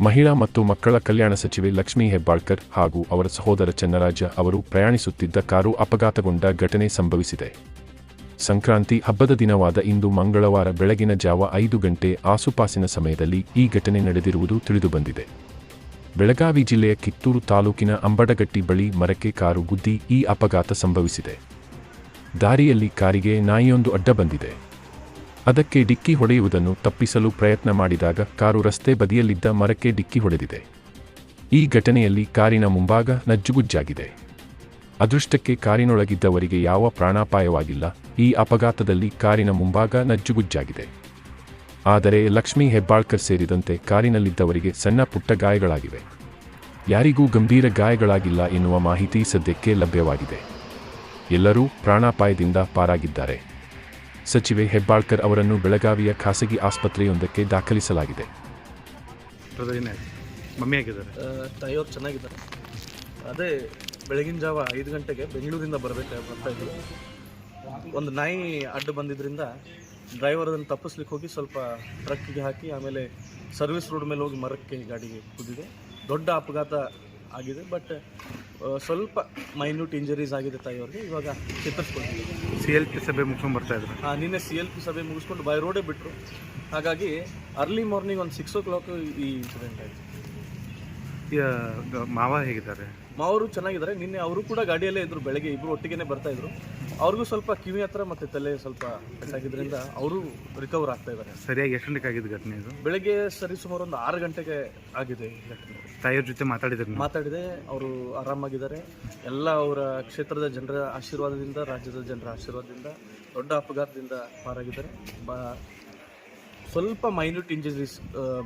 ಮಹಿಳಾ ಮತ್ತು ಮಕ್ಕಳ ಕಲ್ಯಾಣ ಸಚಿವೆ ಲಕ್ಷ್ಮೀ ಹೆಬ್ಬಾಳ್ಕರ್ ಹಾಗೂ ಅವರ ಸಹೋದರ ಚನ್ನರಾಜ ಅವರು ಪ್ರಯಾಣಿಸುತ್ತಿದ್ದ ಕಾರು ಅಪಘಾತಗೊಂಡ ಘಟನೆ ಸಂಭವಿಸಿದೆ. ಸಂಕ್ರಾಂತಿ ಹಬ್ಬದ ದಿನವಾದ ಇಂದು ಮಂಗಳವಾರ ಬೆಳಗಿನ ಜಾವ ಐದು ಗಂಟೆ ಆಸುಪಾಸಿನ ಸಮಯದಲ್ಲಿ ಈ ಘಟನೆ ನಡೆದಿರುವುದು ತಿಳಿದುಬಂದಿದೆ. ಬೆಳಗಾವಿ ಜಿಲ್ಲೆಯ ಕಿತ್ತೂರು ತಾಲೂಕಿನ ಅಂಬಡಗಟ್ಟಿ ಬಳಿ ಮರಕ್ಕೆ ಕಾರು ಗುದ್ದಿ ಈ ಅಪಘಾತ ಸಂಭವಿಸಿದೆ. ದಾರಿಯಲ್ಲಿ ಕಾರಿಗೆ ನಾಯಿಯೊಂದು ಅಡ್ಡ ಬಂದಿದೆ. ಅದಕ್ಕೆ ಡಿಕ್ಕಿ ಹೊಡೆಯುವುದನ್ನು ತಪ್ಪಿಸಲು ಪ್ರಯತ್ನ ಮಾಡಿದಾಗ ಕಾರು ರಸ್ತೆ ಬದಿಯಲ್ಲಿದ್ದ ಮರಕ್ಕೆ ಡಿಕ್ಕಿ ಹೊಡೆದಿದೆ. ಈ ಘಟನೆಯಲ್ಲಿ ಕಾರಿನ ಮುಂಭಾಗ ನಜ್ಜುಗುಜ್ಜಾಗಿದೆ. ಅದೃಷ್ಟಕ್ಕೆ ಕಾರಿನೊಳಗಿದ್ದವರಿಗೆ ಯಾವ ಪ್ರಾಣಾಪಾಯವಾಗಿಲ್ಲ, ಈ ಅಪಘಾತದಲ್ಲಿ ಕಾರಿನ ಮುಂಭಾಗ ನಜ್ಜುಗುಜ್ಜಾಗಿದೆ. ಆದರೆ ಲಕ್ಷ್ಮೀ ಹೆಬ್ಬಾಳ್ಕರ್ ಸೇರಿದಂತೆ ಕಾರಿನಲ್ಲಿದ್ದವರಿಗೆ ಸಣ್ಣ ಪುಟ್ಟ ಗಾಯಗಳಾಗಿವೆ. ಯಾರಿಗೂ ಗಂಭೀರ ಗಾಯಗಳಾಗಿಲ್ಲ ಎನ್ನುವ ಮಾಹಿತಿ ಸದ್ಯಕ್ಕೆ ಲಭ್ಯವಾಗಿದೆ. ಎಲ್ಲರೂ ಪ್ರಾಣಾಪಾಯದಿಂದ ಪಾರಾಗಿದ್ದಾರೆ. ಸಚಿವೆ ಹೆಬ್ಬಾಳ್ಕರ್ ಅವರನ್ನು ಬೆಳಗಾವಿಯ ಖಾಸಗಿ ಆಸ್ಪತ್ರೆಯೊಂದಕ್ಕೆ ದಾಖಲಿಸಲಾಗಿದೆ. ಮಮ್ಮಿ ಆಗಿದ್ದಾರೆ ತಾಯಿಯವ್ರು ಚೆನ್ನಾಗಿದ್ದಾರೆ. ಅದೇ ಬೆಳಗಿನ ಜಾವ ಐದು ಗಂಟೆಗೆ ಬೆಂಗಳೂರಿಂದ ಬರಬೇಕು ಬರ್ತಾ ಇದ್ರು. ಒಂದು ನಾಯಿ ಅಡ್ಡ ಬಂದಿದ್ದರಿಂದ ಡ್ರೈವರ್ ಅದನ್ನು ತಪ್ಪಿಸ್ಲಿಕ್ಕೆ ಹೋಗಿ ಸ್ವಲ್ಪ ಟ್ರಕ್ಕಿಗೆ ಹಾಕಿ ಆಮೇಲೆ ಸರ್ವಿಸ್ ರೋಡ್ ಮೇಲೆ ಹೋಗಿ ಮರಕ್ಕೆ ಗಾಡಿಗೆ ಕುದ್ದಿದೆ. ದೊಡ್ಡ ಅಪಘಾತ ಆಗಿದೆ. ಬಟ್ ಸ್ವಲ್ಪ ಮೈನ್ಯೂಟ್ ಇಂಜರೀಸ್ ಆಗಿದೆ ತಾಯಿಯವ್ರಿಗೆ. ಇವಾಗ ಚೇತರಿಸ್ಕೊಂಡಿದ್ದೀವಿ ಸಿ ಎಲ್ ಪಿ ಸಭೆ ಮುಗಿಸ್ಕೊಂಡು ಬರ್ತಾ ಇದ್ರು. ಹಾಂ ನಿನ್ನೆ ಸಿ ಎಲ್ ಪಿ ಸಭೆ ಮುಗಿಸ್ಕೊಂಡು ಬೈ ರೋಡೇ ಬಿಟ್ಟರು ಹಾಗಾಗಿ ಅರ್ಲಿ ಮಾರ್ನಿಂಗ್ ಒಂದು ಸಿಕ್ಸ್ ಓ ಕ್ಲಾಕ್ ಈ ಇನ್ಸಿಡೆಂಟ್ ಆಯಿತು. ಮಾವ ಹೇಗಿದ್ದಾರೆ? ಮಾವರು ಚೆನ್ನಾಗಿದ್ದಾರೆ. ನಿನ್ನೆ ಅವರು ಕೂಡ ಗಾಡಿಯಲ್ಲೇ ಇದ್ರು ಬೆಳಗ್ಗೆ ಇಬ್ರು ಒಟ್ಟಿಗೆನೆ ಬರ್ತಾ ಇದ್ರು. ಅವ್ರಿಗೂ ಸ್ವಲ್ಪ ಕಿವಿ ಹತ್ರ ಮತ್ತೆ ತಲೆ ಸ್ವಲ್ಪ ಕಟ್ಟಾಗಿದ್ದರಿಂದ ಅವರು ರಿಕವರ್ ಆಗ್ತಾ ಇದ್ದಾರೆ. ಸರಿಯಾಗಿ ಎಷ್ಟು ಗಂಟೆಗೆ ಆಗಿದ್ದು ಘಟನೆ ಇದು? ಬೆಳಗ್ಗೆ ಸರಿ ಸುಮಾರು ಒಂದು ಆರು ಗಂಟೆಗೆ ಆಗಿದೆ ಈ ಘಟನೆ. ತಾಯಿಯವ್ರ ಜೊತೆ ಮಾತಾಡಿದ್ರು ಮಾತಾಡಿದೆ. ಅವರು ಆರಾಮಾಗಿದ್ದಾರೆ. ಎಲ್ಲ ಅವರ ಕ್ಷೇತ್ರದ ಜನರ ಆಶೀರ್ವಾದದಿಂದ ರಾಜ್ಯದ ಜನರ ಆಶೀರ್ವಾದದಿಂದ ದೊಡ್ಡ ಅಪಘಾತದಿಂದ ಪಾರಾಗಿದ್ದಾರೆ. ಬ ಸ್ವಲ್ಪ minute injuries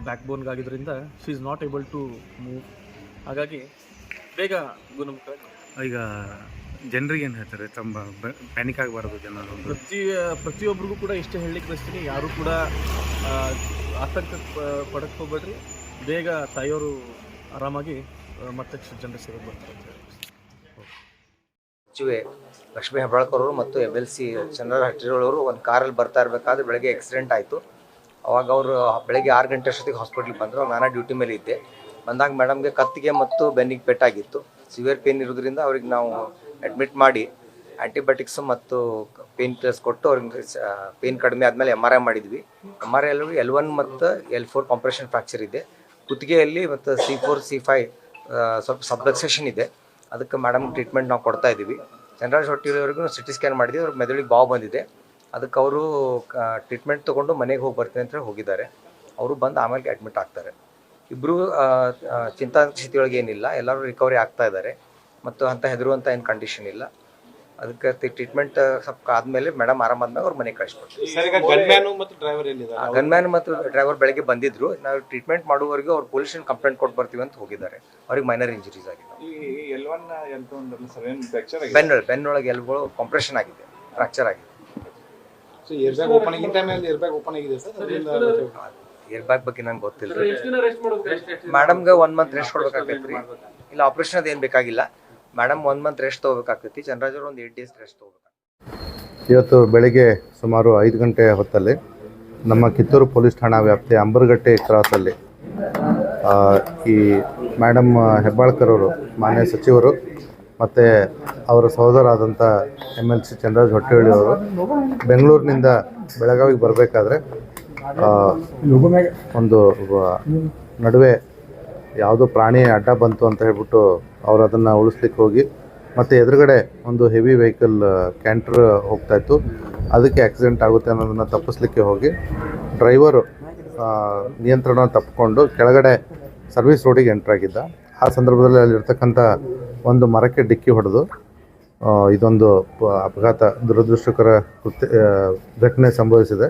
back ಬೋನ್ಗಾಗಿದ್ದರಿಂದ she is not able to move ಹಾಗಾಗಿ ಬೇಗ ಗುಣಮುಖ ಈಗ ಜನರಿಗೆ ಏನು ಹೇಳ್ತಾರೆ? ತಮ್ಮ ಪ್ಯಾನಿಕ್ ಆಗಬಾರದು ಜನರು ಪ್ರತಿ ಪ್ರತಿಯೊಬ್ಬರಿಗೂ ಕೂಡ ಇಷ್ಟೇ ಹೇಳಲಿಕ್ಕೆ ಬಯಸ್ತೀನಿ. ಯಾರು ಕೂಡ ಆತಂಕ ಪಡಕ್ಕೆ ಹೋಗ್ಬೇಡ್ರಿ. ಬೇಗ ತಾಯಿಯವರು ಆರಾಮಾಗಿ ಮತ್ತಷ್ಟು ಮತ್ತೆ ಜನರ ಸೇವೆಗೆ ಬರ್ತಾರೆ ಅಂತ ಹೇಳಿ ಸಚಿವೆ ಲಕ್ಷ್ಮೀ ಹೆಬ್ಬಾಳ್ಕರ್ ಅವರು ಮತ್ತು ಎಂ ಎಲ್ ಸಿ ಚಂದ್ರ ಹಟ್ಟಿರೋಳವರು ಒಂದು ಕಾರಲ್ಲಿ ಬರ್ತಾ ಇರಬೇಕಾದ್ರೆ ಬೆಳಗ್ಗೆ ಆಕ್ಸಿಡೆಂಟ್ ಆಯಿತು. ಅವಾಗ ಅವರು ಬೆಳಗ್ಗೆ ಆರು ಗಂಟೆ ಅಷ್ಟೊತ್ತಿಗೆ ಹಾಸ್ಪಿಟ್ಲಿಗೆ ಬಂದರು. ನಾನು ಡ್ಯೂಟಿ ಮೇಲೆ ಇದ್ದೆ. ಬಂದಾಗ ಮೇಡಮ್ಗೆ ಕತ್ತಿಗೆ ಮತ್ತು ಬೆನ್ನಿಗೆ ಪೆಟ್ಟಾಗಿತ್ತು. ಸಿವಿಯರ್ ಪೇನ್ ಇರೋದ್ರಿಂದ ಅವ್ರಿಗೆ ನಾವು ಅಡ್ಮಿಟ್ ಮಾಡಿ ಆ್ಯಂಟಿಬಯೋಟಿಕ್ಸ್ ಮತ್ತು ಪೇನ್ ಕಿಲ್ಲರ್ಸ್ ಕೊಟ್ಟು ಅವ್ರಿಗೆ ಪೇನ್ ಕಡಿಮೆ ಆದಮೇಲೆ ಎಂ ಆರ್ ಐ ಮಾಡಿದ್ವಿ. ಎಂ ಆರ್ ಐ ಅಲ್ಲಿ ಎಲ್ ಒನ್ ಮತ್ತು ಎಲ್ ಫೋರ್ ಕಾಂಪ್ರೆಷನ್ ಫ್ರಾಕ್ಚರ್ ಇದೆ. ಕುತ್ತಿಗೆಯಲ್ಲಿ ಮತ್ತು ಸಿ ಫೋರ್ ಸಿ ಫೈ ಸ್ವಲ್ಪ ಸಬ್ಲಕ್ಸೇಷನ್ ಇದೆ. ಅದಕ್ಕೆ ಮೇಡಮ್ ಟ್ರೀಟ್ಮೆಂಟ್ ನಾವು ಕೊಡ್ತಾ ಇದ್ದೀವಿ. ಚಂದ್ರರಾಜ್ ಸಿ ಟಿ ಸ್ಕ್ಯಾನ್ ಮಾಡಿದ್ವಿ. ಅವ್ರ ಮೆದುಳಿಗೆ ಬಾವು ಬಂದಿದೆ. ಅದಕ್ಕೆ ಅವರು ಟ್ರೀಟ್ಮೆಂಟ್ ತೊಗೊಂಡು ಮನೆಗೆ ಹೋಗಿ ಬರ್ತೀನಿ ಅಂತ ಹೋಗಿದ್ದಾರೆ. ಅವರು ಬಂದು ಆಮೇಲೆ ಅಡ್ಮಿಟ್ ಆಗ್ತಾರೆ. ಇಬ್ಬರು ಚಿಂತಾ ಸ್ಥಿತಿಯೊಳಗೆ ಏನಿಲ್ಲ ಎಲ್ಲರೂ ರಿಕವರಿ ಆಗ್ತಾ ಇದ್ದಾರೆ. ಮತ್ತು ಅಂತ ಹೆದರುವಂಥ ಏನು ಕಂಡೀಷನ್ ಇಲ್ಲ. ಅದಕ್ಕೆ ಟ್ರೀಟ್ಮೆಂಟ್ ಸ್ವಲ್ಪ ಆದಮೇಲೆ ಮೇಡಮ್ ಆರಾಮಾದ್ಮೇಲೆ ಅವ್ರ ಮನೆಗೆ ಕಳಿಸ್ಕೊಡ್ತೀವಿ. ಸರ್ ಈಗ ಗನ್ಮ್ಯಾನು ಮತ್ತು ಡ್ರೈವರ್ ಎಲ್ಲಿದ್ದಾರೆ? ಗನ್ಮ್ಯಾನ್ ಮತ್ತು ಡ್ರೈವರ್ ಬೆಳಗ್ಗೆ ಬಂದಿದ್ರು. ನಾವು ಟ್ರೀಟ್ಮೆಂಟ್ ಮಾಡುವವರೆಗೂ ಅವ್ರು ಪೊಲೀಸ್ ಕಂಪ್ಲೇಂಟ್ ಕೊಟ್ಟು ಬರ್ತೀವಿ ಅಂತ ಹೋಗಿದ್ದಾರೆ. ಅವ್ರಿಗೆ ಮೈನರ್ ಇಂಜುರೀಸ್ ಆಗಿದೆ? ಬೆನ್ನೊಳಗೆ ಬೆನ್ನೊಳಗೆ ಕಂಪ್ರೆಷನ್ ಕಾಂಪ್ರೆಷನ್ ಆಗಿದೆ. ಫ್ರಾಕ್ಚರ್ ಆಗಿದೆ. ಓಪನ್ ಆಗಿದೆ ಸರ್ ಅದರಿಂದ ಏರ್ ಬ್ಯಾಗ್ ಬಗ್ಗೆ ನಂಗೆ ಗೊತ್ತಿಲ್ಲ ಮೇಡಮ್ಗೆ ಒನ್ ಮಂತ್ ರೆಸ್ಟ್ ಕೊಡ್ಬೇಕಾಗ್ತೈತಿ ಇಲ್ಲ ಆಪರೇಷನ್ ಅದೇನು ಬೇಕಾಗಿಲ್ಲ. ಮೇಡಮ್ ಒನ್ ಮಂತ್ ರೆಸ್ಟ್ ತೊಗೋಬೇಕಾಗ್ತೈತಿ. ಚಂದ್ರರಾಜ್ ಅವ್ರು ಒಂದು ಏಟ್ ಡೇಸ್ ರೆಸ್ಟ್ ತೊಗೋಬೇಕು ಇವತ್ತು ಬೆಳಿಗ್ಗೆ ಸುಮಾರು ಐದು ಗಂಟೆ ಹೊತ್ತಲ್ಲಿ ನಮ್ಮ ಕಿತ್ತೂರು ಪೊಲೀಸ್ ಠಾಣಾ ವ್ಯಾಪ್ತಿಯ ಅಂಬರ್ಗಟ್ಟೆ ಕ್ರಾಸಲ್ಲಿ ಆ, ಈ ಮೇಡಮ್ ಹೆಬ್ಬಾಳ್ಕರ್ ಅವರು ಮಾನ್ಯ ಸಚಿವರು ಮತ್ತು ಅವರ ಸಹೋದರಾದಂಥ M L C Chandraraj Hottehalli ಅವರು ಬೆಂಗಳೂರಿನಿಂದ ಬೆಳಗಾವಿಗೆ ಬರಬೇಕಾದ್ರೆ ಒಂದು ನಡುವೆ ಯಾವುದೋ ಪ್ರಾಣಿ ಅಡ್ಡ ಬಂತು ಅಂತ ಹೇಳ್ಬಿಟ್ಟು ಅವ್ರು ಅದನ್ನು ಉಳಿಸ್ಲಿಕ್ಕೆ ಹೋಗಿ ಮತ್ತು ಎದುರುಗಡೆ ಒಂದು ಹೆವಿ ವೆಹಿಕಲ್ ಕ್ಯಾಂಟ್ರ್ ಹೋಗ್ತಾ ಇತ್ತು. ಅದಕ್ಕೆ ಆಕ್ಸಿಡೆಂಟ್ ಆಗುತ್ತೆ ಅನ್ನೋದನ್ನು ತಪ್ಪಿಸ್ಲಿಕ್ಕೆ ಹೋಗಿ ಡ್ರೈವರು ನಿಯಂತ್ರಣ ತಪ್ಪಿಕೊಂಡು ಕೆಳಗಡೆ ಸರ್ವಿಸ್ ರೋಡಿಗೆ ಎಂಟ್ರಾಗಿದ್ದ ಆ ಸಂದರ್ಭದಲ್ಲಿ ಅಲ್ಲಿರ್ತಕ್ಕಂಥ ಒಂದು ಮರಕ್ಕೆ ಡಿಕ್ಕಿ ಹೊಡೆದು ಇದೊಂದು ಅಪಘಾತ ದುರದೃಷ್ಟಕರ ಕೃತ್ಯ ಘಟನೆ ಸಂಭವಿಸಿದೆ.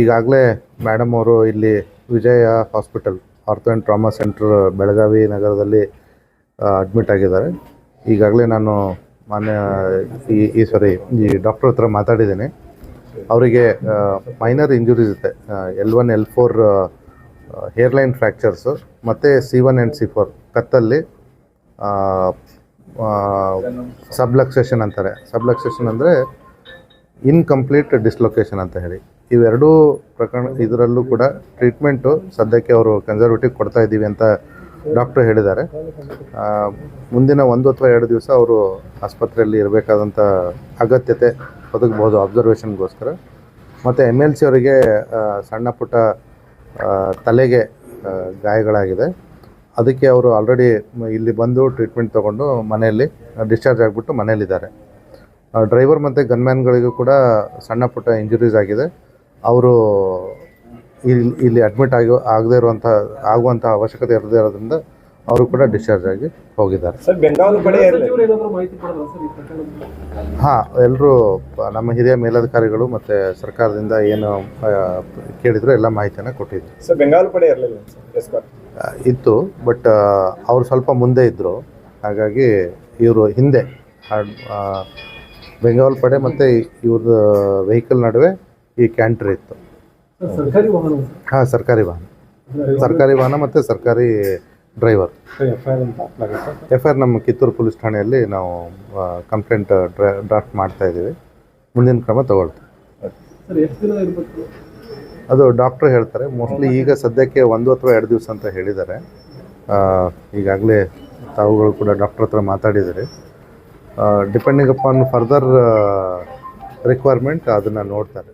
ಈಗಾಗಲೇ ಮೇಡಮ್ ಅವರು ಇಲ್ಲಿ Vijaya hospital ortho and trauma centre Belagavi ನಗರದಲ್ಲಿ ಅಡ್ಮಿಟ್ ಆಗಿದ್ದಾರೆ. ಈಗಾಗಲೇ ನಾನು ಮಾನ್ಯ, ಈ ಈ ಸಾರಿ ಈ ಡಾಕ್ಟರ್ ಹತ್ರ ಮಾತಾಡಿದ್ದೀನಿ. ಅವರಿಗೆ ಮೈನರ್ ಇಂಜುರೀಸ್ ಇದೆ. L one L four hairline fractures ಮತ್ತು C one and C four ಕತ್ತಲ್ಲಿ subluxation ಅಂತಾರೆ. ಸಬ್ಲಕ್ಸೇಷನ್ ಅಂದರೆ ಇನ್ಕಂಪ್ಲೀಟ್ ಡಿಸ್ಲೊಕೇಶನ್ ಅಂತ ಹೇಳಿ. ಇವೆರಡೂ ಪ್ರಕರಣ ಇದರಲ್ಲೂ ಕೂಡ ಟ್ರೀಟ್ಮೆಂಟು ಸದ್ಯಕ್ಕೆ ಅವರು ಕನ್ಸರ್ವೇಟಿವ್ ಕೊಡ್ತಾ ಇದ್ದೀವಿ ಅಂತ ಡಾಕ್ಟರ್ ಹೇಳಿದ್ದಾರೆ. ಮುಂದಿನ ಒಂದು ಅಥವಾ ಎರಡು ದಿವಸ ಅವರು ಆಸ್ಪತ್ರೆಯಲ್ಲಿ ಇರಬೇಕಾದಂಥ ಅಗತ್ಯತೆ ಒದಗಬಹುದು ಅಬ್ಸರ್ವೇಷನ್ಗೋಸ್ಕರ ಮತ್ತು ಎಂ ಎಲ್ ಸಿ ಅವರಿಗೆ ಸಣ್ಣ ಪುಟ್ಟ ತಲೆಗೆ ಗಾಯಗಳಾಗಿದೆ. ಅದಕ್ಕೆ ಅವರು ಆಲ್ರೆಡಿ ಇಲ್ಲಿ ಬಂದು ಟ್ರೀಟ್ಮೆಂಟ್ ತೊಗೊಂಡು ಮನೆಯಲ್ಲಿ ಡಿಸ್ಚಾರ್ಜ್ ಆಗಿಬಿಟ್ಟು ಮನೆಯಲ್ಲಿದ್ದಾರೆ. ಡ್ರೈವರ್ ಮತ್ತು ಗನ್ಮ್ಯಾನ್ಗಳಿಗೂ ಕೂಡ ಸಣ್ಣ ಪುಟ್ಟ ಇಂಜುರೀಸ್ ಆಗಿದೆ. ಅವರು ಇಲ್ಲಿ ಇಲ್ಲಿ ಅಡ್ಮಿಟ್ ಆಗಿ ಆಗದೇ ಇರುವಂಥ ಆಗುವಂಥ ಅವಶ್ಯಕತೆ ಇರದೇ ಇರೋದ್ರಿಂದ ಅವರು ಕೂಡ ಡಿಸ್ಚಾರ್ಜ್ ಆಗಿ ಹೋಗಿದ್ದಾರೆ. ಹಾಂ ಎಲ್ಲರೂ ನಮ್ಮ ಹಿರಿಯ ಮೇಲಧಿಕಾರಿಗಳು ಮತ್ತು ಸರ್ಕಾರದಿಂದ ಏನು ಕೇಳಿದ್ರು ಎಲ್ಲ ಮಾಹಿತಿಯನ್ನು ಕೊಟ್ಟಿದ್ರು. ಸರ್ ಬೆಂಗಾವಲು ಪಡೆ ಇರಲಿಲ್ಲ ಸರ್ ಇತ್ತು ಬಟ್ ಅವ್ರು ಸ್ವಲ್ಪ ಮುಂದೆ ಇದ್ದರು ಹಾಗಾಗಿ ಇವರು ಹಿಂದೆ. ಬೆಂಗಾವಲ್ ಪಡೆ ಮತ್ತು ಇವ್ರದ್ದು ವೆಹಿಕಲ್ ನಡುವೆ ಈ ಕ್ಯಾಂಟರ್ ಇತ್ತು. ಹಾಂ ಸರ್ಕಾರಿ ವಾಹನ. ಸರ್ಕಾರಿ ವಾಹನ ಮತ್ತು ಸರ್ಕಾರಿ ಡ್ರೈವರ್. ಎಫ್ ಐ ಆರ್ ನಮ್ಮ ಕಿತ್ತೂರು ಪೊಲೀಸ್ ಠಾಣೆಯಲ್ಲಿ ನಾವು ಕಂಪ್ಲೇಂಟ್ ಡ್ರಾಫ್ಟ್ ಮಾಡ್ತಾ ಇದ್ದೀವಿ. ಮುಂದಿನ ಕ್ರಮ ತಗೊಳ್ತೀವಿ. ಅದು ಡಾಕ್ಟ್ರು ಹೇಳ್ತಾರೆ. ಮೋಸ್ಟ್ಲಿ ಈಗ ಸದ್ಯಕ್ಕೆ ಒಂದು ಅಥವಾ ಎರಡು ದಿವಸ ಅಂತ ಹೇಳಿದ್ದಾರೆ. ಈಗಾಗಲೇ ತಾವುಗಳು ಕೂಡ ಡಾಕ್ಟ್ರ್ ಹತ್ರ ಮಾತಾಡಿದ್ದೀರಿ. ಡಿಪೆಂಡಿಂಗ್ ಅಪಾನ್ ಫರ್ದರ್ ರಿಕ್ವೈರ್ಮೆಂಟ್ ಅದನ್ನು ನೋಡ್ತಾರೆ.